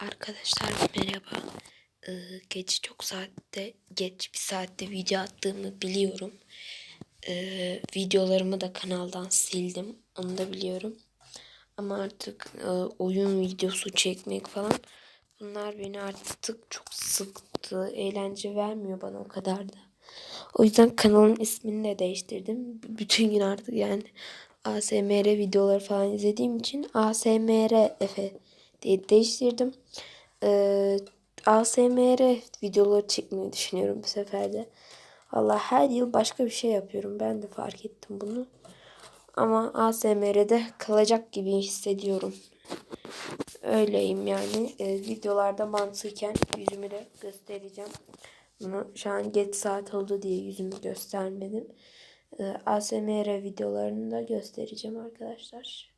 Arkadaşlar merhaba. Ee, geç çok saatte, geç bir saatte video attığımı biliyorum. Ee, videolarımı da kanaldan sildim. Onu da biliyorum. Ama artık e, oyun videosu çekmek falan bunlar beni artık çok sıktı. Eğlence vermiyor bana o kadar da. O yüzden kanalın ismini de değiştirdim. B- Bütün gün artık yani ASMR videoları falan izlediğim için ASMR Efe diye değiştirdim. Ee, ASMR videoları çekmeyi düşünüyorum bu sefer de. Valla her yıl başka bir şey yapıyorum. Ben de fark ettim bunu. Ama ASMR'de kalacak gibi hissediyorum. Öyleyim yani. Ee, videolarda mantıken yüzümü de göstereceğim. Bunu şu an geç saat oldu diye yüzümü göstermedim. Ee, ASMR videolarını da göstereceğim arkadaşlar.